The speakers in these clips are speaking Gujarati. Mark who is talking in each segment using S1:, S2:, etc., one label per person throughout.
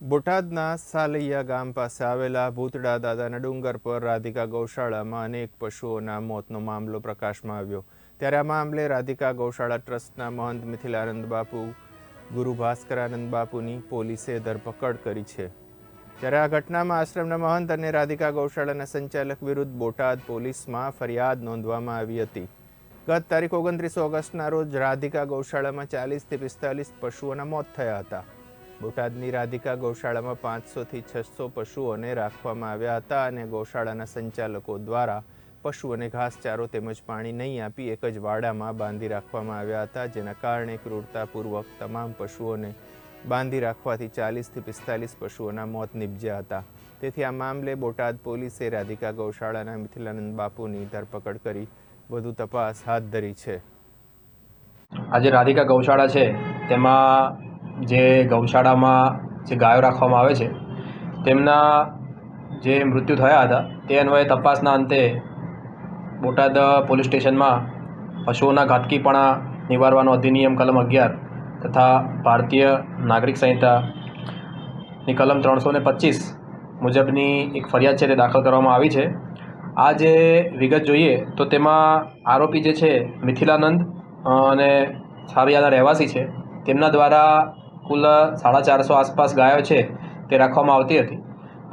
S1: બોટાદના સાલૈયા ગામ પાસે આવેલા ભૂતડા દાદાના ડુંગર પર રાધિકા ગૌશાળામાં અનેક પશુઓના મોતનો મામલો પ્રકાશમાં આવ્યો. ત્યારે આ મામલે રાધિકા ગૌશાળા ટ્રસ્ટના મહંત મિથિલાનંદ બાપુ, ગુરુ ભાસ્કરાનંદ બાપુની પોલીસે ધરપકડ કરી છે. ત્યારે આ ઘટનામાં આશ્રમના મહંત અને રાધિકા ગૌશાળાના સંચાલક વિરુદ્ધ બોટાદ પોલીસમાં ફરિયાદ નોંધવામાં આવી હતી. ગત તારીખ ઓગણત્રીસ ઓગસ્ટના રોજ રાધિકા ગૌશાળામાં ચાલીસથી પિસ્તાલીસ પશુઓના મોત થયા હતા. બોટાદની રાધિકા ગૌશાળામાં પાંચસોથી છસો પશુઓને રાખવામાં આવ્યા હતા અને ગૌશાળાના સંચાલકો દ્વારા પશુઓને ઘાસચારો તેમજ પાણી નહીં આપી એક જ વાડામાં બાંધી રાખવામાં આવ્યા હતા, જેના કારણે ક્રૂરતાપૂર્વક તમામ પશુઓને બાંધી રાખવાથી ચાલીસથી પિસ્તાલીસ પશુઓના મોત નિપજ્યા હતા. તેથી આ મામલે બોટાદ પોલીસે રાધિકા ગૌશાળાના મિથિલાનંદ બાપુની ધરપકડ કરી વધુ તપાસ હાથ ધરી છે.
S2: આજે રાધિકા ગૌશાળા છે, તેમાં જે ગૌશાળામાં જે ગાયો રાખવામાં આવે છે, તેમના જે મૃત્યુ થયા હતા, તે અન્વયે તપાસના અંતે બોટાદ પોલીસ સ્ટેશનમાં પશુઓના ઘાતકીપણા નિવારવાનો અધિનિયમ કલમ અગિયાર તથા ભારતીય નાગરિક સંહિતાની કલમ ત્રણસો ને પચીસ મુજબની એક ફરિયાદ છે તે દાખલ કરવામાં આવી છે. આ જે વિગત જોઈએ તો તેમાં આરોપી જે છે મિથિલાનંદ અને સારિયાના રહેવાસી છે, તેમના દ્વારા કુલ સાડા ચારસો આસપાસ ગાયો છે તે રાખવામાં આવતી હતી.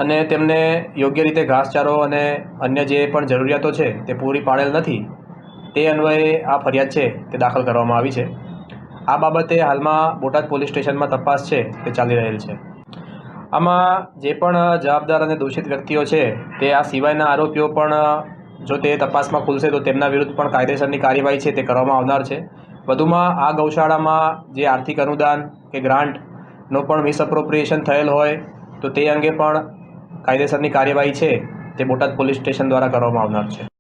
S2: અને તેમને યોગ્ય રીતે ઘાસચારો અને અન્ય જે પણ જરૂરિયાતો છે તે પૂરી પાડેલ નથી, તે અન્વયે આ ફરિયાદ છે તે દાખલ કરવામાં આવી છે. આ બાબતે હાલમાં બોટાદ પોલીસ સ્ટેશનમાં તપાસ છે તે ચાલી રહેલ છે. આમાં જે પણ જવાબદાર અને દોષિત વ્યક્તિઓ છે તે આ સિવાયના આરોપીઓ પણ, જો તે તપાસમાં ખુલશે તો તેમના વિરુદ્ધ પણ કાયદેસરની કાર્યવાહી છે તે કરવામાં આવનાર છે. વધુમાં આ ગૌશાળામાં જે આર્થિક અનુદાન કે ગ્રાન્ટનો પણ મિસઅપ્રોપ્રિએશન થયેલ હોય, તો તે અંગે પણ કાયદેસરની કાર્યવાહી છે, તે બોટાદ પોલીસ સ્ટેશન દ્વારા કરવામાં આવનાર છે.